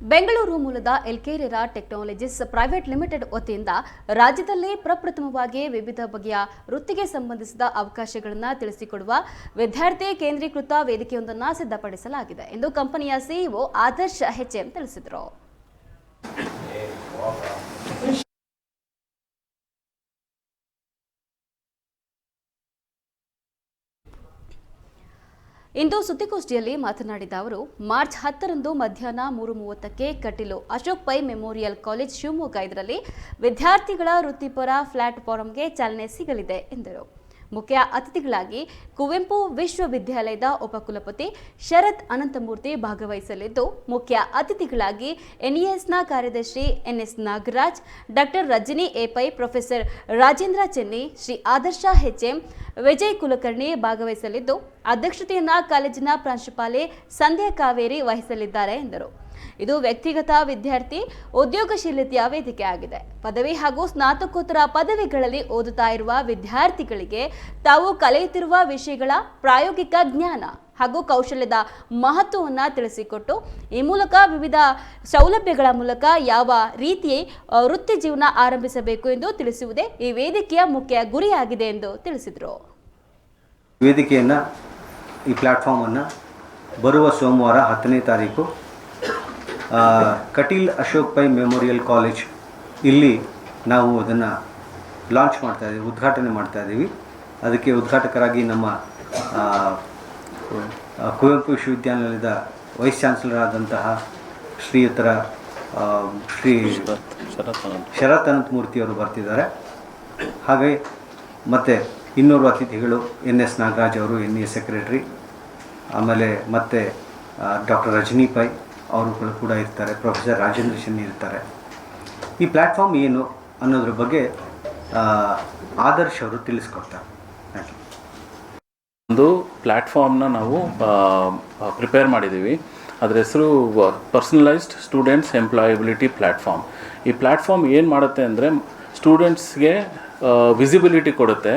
ಬೆಂಗಳೂರು ಮೂಲದ ಎಲ್ಕೇರಿಯರ technologies private limited ವತಿಯಿಂದ ರಾಜ್ಯದಲ್ಲೇ ಪ್ರಪ್ರಥಮವಾಗಿ ವಿವಿಧ ಬಗೆಯ ವೃತ್ತಿಗೆ ಸಂಬಂಧಿಸಿದ ಅವಕಾಶಗಳನ್ನು ತಿಳಿಸಿಕೊಡುವ ವಿದ್ಯಾರ್ಥಿ ಕೇಂದ್ರೀಕೃತ ವೇದಿಕೆಯೊಂದನ್ನು ಸಿದ್ಧಪಡಿಸಲಾಗಿದೆ ಎಂದು ಕಂಪನಿಯ ಸಿಇಒ ಆದರ್ಶ್ ಹೆಚ್ಎಂ ತಿಳಿಸಿದರು. ಇಂದು ಸುದ್ದಿಗೋಷ್ಠಿಯಲ್ಲಿ ಮಾತನಾಡಿದ ಅವರು, ಮಾರ್ಚ್ ಹತ್ತರಂದು ಮಧ್ಯಾಹ್ನ ಮೂರು ಮೂವತ್ತಕ್ಕೆ ಕಟೀಲು ಅಶೋಕ್ ಪೈ ಮೆಮೋರಿಯಲ್ ಕಾಲೇಜ್ ಶಿವಮೊಗ್ಗ ಇದರಲ್ಲಿ ವಿದ್ಯಾರ್ಥಿಗಳ ವೃತ್ತಿಪರ ಪ್ಲಾಟ್ಫಾರಂಗೆ ಚಾಲನೆ ಸಿಗಲಿದೆ ಎಂದರು. ಮುಖ್ಯ ಅತಿಥಿಗಳಾಗಿ ಕುವೆಂಪು ವಿಶ್ವವಿದ್ಯಾಲಯದ ಉಪಕುಲಪತಿ ಶರತ್ ಅನಂತಮೂರ್ತಿ ಭಾಗವಹಿಸಲಿದ್ದು, ಮುಖ್ಯ ಅತಿಥಿಗಳಾಗಿ ಎನ್ಇಎಸ್ನ ಕಾರ್ಯದರ್ಶಿ ಎನ್ಎಸ್ ನಾಗರಾಜ್, ಡಾಕ್ಟರ್ ರಜನಿ ಎಪೈ ಪ್ರೊಫೆಸರ್ ರಾಜೇಂದ್ರ ಚೆನ್ನಿ, ಶ್ರೀ ಆದರ್ಶ ಹೆಚ್ಎಂ ವಿಜಯ್ ಕುಲಕರ್ಣಿ ಭಾಗವಹಿಸಲಿದ್ದು, ಅಧ್ಯಕ್ಷತೆಯನ್ನ ಕಾಲೇಜಿನ ಪ್ರಾಂಶುಪಾಲೆ ಸಂಧ್ಯಾ ಕಾವೇರಿ ವಹಿಸಲಿದ್ದಾರೆ ಎಂದರು. ಇದು ವ್ಯಕ್ತಿಗತ ವಿದ್ಯಾರ್ಥಿ, ಉದ್ಯೋಗಶೀಲತೆಯ ವೇದಿಕೆ ಆಗಿದೆ ಪದವಿ ಹಾಗೂ ಸ್ನಾತಕೋತ್ತರ ಪದವಿಗಳಲ್ಲಿ ಓದುತ್ತಾ ಇರುವ ವಿದ್ಯಾರ್ಥಿಗಳಿಗೆ ತಾವು ಕಲಿಯುತ್ತಿರುವ ವಿಷಯಗಳ ಪ್ರಾಯೋಗಿಕ ಜ್ಞಾನ ಹಾಗೂ ಕೌಶಲ್ಯದ ಮಹತ್ವವನ್ನು ತಿಳಿಸಿಕೊಟ್ಟು, ಈ ಮೂಲಕ ವಿವಿಧ ಸೌಲಭ್ಯಗಳ ಮೂಲಕ ಯಾವ ರೀತಿ ವೃತ್ತಿ ಜೀವನ ಆರಂಭಿಸಬೇಕು ಎಂದು ತಿಳಿಸುವುದೇ ಈ ವೇದಿಕೆಯ ಮುಖ್ಯ ಗುರಿಯಾಗಿದೆ ಎಂದು ತಿಳಿಸಿದರು. ವೇದಿಕೆಯನ್ನು ಈ ಪ್ಲ್ಯಾಟ್ಫಾರ್ಮನ್ನು ಬರುವ ಸೋಮವಾರ ಹತ್ತನೇ ತಾರೀಕು ಕಟೀಲ್ ಅಶೋಕ್ ಪೈ ಮೆಮೋರಿಯಲ್ ಕಾಲೇಜ್ ಇಲ್ಲಿ ನಾವು ಅದನ್ನು ಲಾಂಚ್ ಮಾಡ್ತಾ ಇದ್ದೀವಿ ಉದ್ಘಾಟನೆ ಮಾಡ್ತಾ ಇದ್ದೀವಿ ಅದಕ್ಕೆ ಉದ್ಘಾಟಕರಾಗಿ ನಮ್ಮ ಕುವೆಂಪು ವಿಶ್ವವಿದ್ಯಾನಿಲಯದ ವೈಸ್ ಚಾನ್ಸಲರ್ ಆದಂತಹ ಶ್ರೀಯುತರ ಶ್ರೀ ಶರತ್ ಅವರು ಬರ್ತಿದ್ದಾರೆ. ಹಾಗೆ ಮತ್ತು ಇನ್ನೂರು ಅತಿಥಿಗಳು ಎನ್ ಎಸ್ ನಾಗರಾಜ್ ಅವರು, ಎನ್ ಎ ಸೆಕ್ರೆಟ್ರಿ ಆಮೇಲೆ ಮತ್ತು ಡಾಕ್ಟರ್ ರಜನಿ ಪೈ ಅವರುಗಳು ಕೂಡ ಇರ್ತಾರೆ, ಪ್ರೊಫೆಸರ್ ರಾಜೇಂದ್ರ ಶೆನ್ನಿ ಇರ್ತಾರೆ. ಈ ಪ್ಲ್ಯಾಟ್ಫಾರ್ಮ್ ಏನು ಅನ್ನೋದ್ರ ಬಗ್ಗೆ ಆದರ್ಶ್ ಅವರು ತಿಳಿಸ್ಕೊಡ್ತಾರೆ. ಒಂದು ಪ್ಲ್ಯಾಟ್ಫಾರ್ಮ್ನ ನಾವು ಪ್ರಿಪೇರ್ ಮಾಡಿದ್ದೀವಿ. ಅದರ ಹೆಸರು ಪರ್ಸನಲೈಸ್ಡ್ ಸ್ಟೂಡೆಂಟ್ಸ್ ಎಂಪ್ಲಾಯಬಿಲಿಟಿ ಪ್ಲ್ಯಾಟ್ಫಾರ್ಮ್ ಈ ಪ್ಲ್ಯಾಟ್ಫಾರ್ಮ್ ಏನು ಮಾಡುತ್ತೆ ಅಂದರೆ, ಸ್ಟೂಡೆಂಟ್ಸ್ಗೆ ವಿಸಿಬಿಲಿಟಿ ಕೊಡುತ್ತೆ.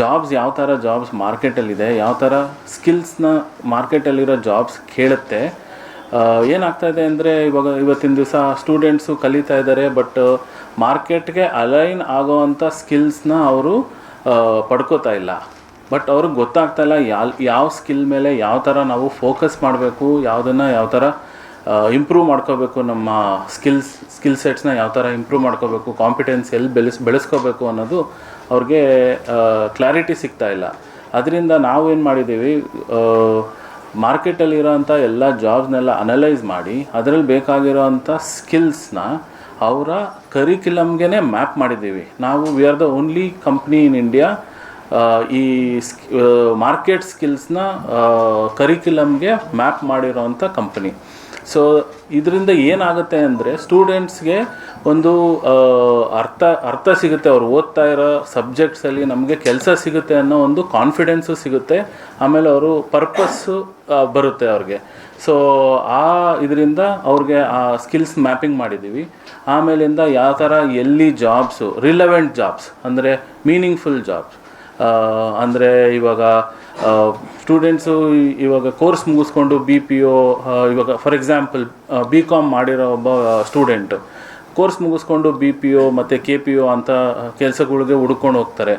ಜಾಬ್ಸ್ ಯಾವ ಥರ ಜಾಬ್ಸ್ ಮಾರ್ಕೆಟಲ್ಲಿದೆ, ಯಾವ ಥರ ಸ್ಕಿಲ್ಸ್ನ ಮಾರ್ಕೆಟಲ್ಲಿರೋ ಜಾಬ್ಸ್ ಕೇಳುತ್ತೆ. ಏನಾಗ್ತಾ ಇದೆ ಅಂದರೆ ಇವಾಗ ಇವತ್ತಿನ ದಿವಸ ಸ್ಟೂಡೆಂಟ್ಸು ಕಲಿತಾ ಇದ್ದಾರೆ ಬಟ್ ಮಾರ್ಕೆಟ್ಗೆ ಅಲೈನ್ ಆಗೋವಂಥ ಸ್ಕಿಲ್ಸ್ನ ಅವರು ಪಡ್ಕೋತಾ ಇಲ್ಲ. ಬಟ್ ಅವ್ರಿಗೆ ಗೊತ್ತಾಗ್ತಾ ಇಲ್ಲ ಯಾವ ಯಾವ ಸ್ಕಿಲ್ ಮೇಲೆ ಯಾವ ಥರ ನಾವು ಫೋಕಸ್ ಮಾಡಬೇಕು, ಯಾವುದನ್ನು ಯಾವ ಥರ ಇಂಪ್ರೂವ್ ಮಾಡ್ಕೋಬೇಕು, ನಮ್ಮ ಸ್ಕಿಲ್ಸ್ ಸ್ಕಿಲ್ ಸೆಟ್ಸ್ನ ಯಾವ ಥರ ಇಂಪ್ರೂವ್ ಮಾಡ್ಕೋಬೇಕು ಕಾಂಪಿಟೆನ್ಸ್ ಎಲ್ಲಿ ಬೆಳೆಸ್, ಬೆಳೆಸ್ಕೋಬೇಕು ಅನ್ನೋದು ಅವ್ರಿಗೆ ಕ್ಲಾರಿಟಿ ಸಿಗ್ತಾ ಇಲ್ಲ. ಅದರಿಂದ ನಾವೇನು ಮಾಡಿದ್ದೀವಿ ಮಾರ್ಕೆಟಲ್ಲಿರೋಂಥ ಎಲ್ಲ ಜಾಬ್ಸ್ನೆಲ್ಲ ಅನಲೈಸ್ ಮಾಡಿ ಅದರಲ್ಲಿ ಬೇಕಾಗಿರೋವಂಥ ಸ್ಕಿಲ್ಸ್ನ ಅವರ ಕರಿಕ್ಯುಲಮ್ಗೆ ಮ್ಯಾಪ್ ಮಾಡಿದ್ದೀವಿ. ನಾವು we are the only company in India ಈ ಮಾರ್ಕೆಟ್ ಸ್ಕಿಲ್ಸ್ನ ಕರಿಕ್ಯುಲಮ್ಗೆ ಮ್ಯಾಪ್ ಮಾಡಿರೋವಂಥ ಕಂಪನಿ ಸೊ ಇದರಿಂದ ಏನಾಗುತ್ತೆ ಅಂದರೆ ಸ್ಟೂಡೆಂಟ್ಸ್ಗೆ ಒಂದು ಅರ್ಥ ಅರ್ಥ ಸಿಗುತ್ತೆ. ಅವ್ರು ಓದ್ತಾ ಇರೋ ಸಬ್ಜೆಕ್ಟ್ಸಲ್ಲಿ ನಮಗೆ ಕೆಲಸ ಸಿಗುತ್ತೆ ಅನ್ನೋ ಒಂದು ಕಾನ್ಫಿಡೆನ್ಸು ಸಿಗುತ್ತೆ. ಆಮೇಲೆ ಅವರು ಪರ್ಪಸ್ಸು ಬರುತ್ತೆ ಅವ್ರಿಗೆ. ಸೊ ಆ ಇದರಿಂದ ಅವ್ರಿಗೆ ಆ ಸ್ಕಿಲ್ಸ್ ಮ್ಯಾಪಿಂಗ್ ಮಾಡಿದ್ದೀವಿ. ಆಮೇಲಿಂದ ಯಾವ ಥರ ಎಲ್ಲಿ ಜಾಬ್ಸು ರಿಲೆವೆಂಟ್ ಜಾಬ್ಸ್ ಅಂದರೆ ಮೀನಿಂಗ್ಫುಲ್ ಜಾಬ್ಸ್ ಅಂದರೆ ಇವಾಗ ಸ್ಟೂಡೆಂಟ್ಸು ಇವಾಗ ಕೋರ್ಸ್ ಮುಗಿಸ್ಕೊಂಡು ಬಿ ಪಿ ಒ ಇವಾಗ ಫಾರ್ ಎಕ್ಸಾಂಪಲ್ ಬಿ ಕಾಮ್ ಮಾಡಿರೋ ಒಬ್ಬ ಸ್ಟೂಡೆಂಟ್ ಕೋರ್ಸ್ ಮುಗಿಸ್ಕೊಂಡು ಬಿ ಪಿ ಒ ಮತ್ತು ಕೆ ಪಿ ಒ ಅಂತ ಕೆಲಸಗಳಿಗೆ ಹುಡ್ಕೊಂಡು ಹೋಗ್ತಾರೆ.